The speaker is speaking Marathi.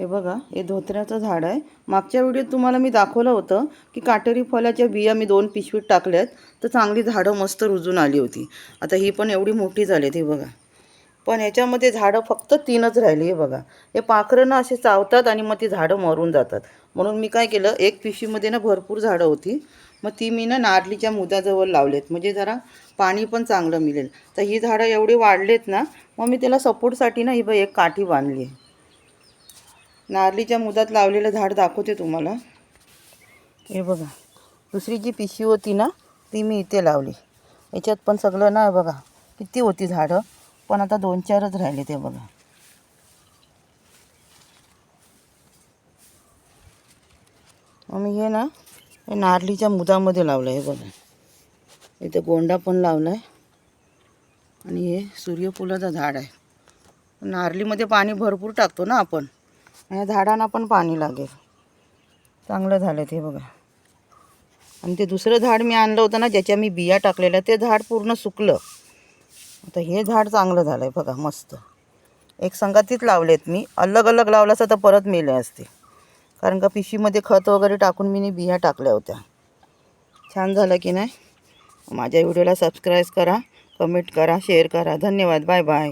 हे बघा हे धोत्र्याचं झाड आहे. मागच्या व्हिडिओत तुम्हाला मी दाखवलं होतं की काटेरी फळाच्या बिया मी दोन पिशवीत टाकल्यात. तर चांगली झाडं मस्त रुजून आली होती. आता ही पण एवढी मोठी झाली हे बघा. पण ह्याच्यामध्ये झाडं फक्त तीनच राहिली हे बघा. हे पाखरं ना असे चावतात आणि मग ती झाडं मरून जातात. म्हणून मी काय केलं एक पिशवीमध्ये ना भरपूर झाडं होती. मग ती मी ना नारलीच्या मुदाजवळ लावलेत. म्हणजे जरा पाणी पण चांगलं मिळेल. तर ही झाडं एवढी वाढलेत ना मग मी त्याला सपोर्टसाठी ना ही बघ एक काठी बांधली आहे. नारलीच्या मुदात लावलेलं झाड दाखवते तुम्हाला. हे बघा दुसरी जी पिशवी होती ना ती मी इथे लावली. याच्यात पण सगळं ना बघा किती होती झाडं. पण आता दोन चारच राहिले ते बघा. मग मी हे ना हे नारलीच्या मुदामध्ये लावलं हे बघा. इथे गोंडा पण लावला आहे आणि हे सूर्यफुलाचं झाड आहे. नारलीमध्ये पाणी भरपूर टाकतो ना आपण. या झाडांना पण पाणी लागेल. चांगलं झालं ते बघा. आणि ते दुसरं झाड मी आणलं होतं ना ज्याच्या मी बिया टाकलेल्या ते झाड पूर्ण सुकलं. आता हे झाड चांगलं झालं आहे बघा मस्त. एक संगातीत लावलेत मी. अलग अलग लावलं असं तर परत मेले असते. कारण का पिशवीमध्ये खत वगैरे टाकून मी बिया टाकल्या होत्या. छान झालं की नाही? माझ्या व्हिडिओला सबस्क्राईब करा कमेंट करा शेअर करा. धन्यवाद. Bye bye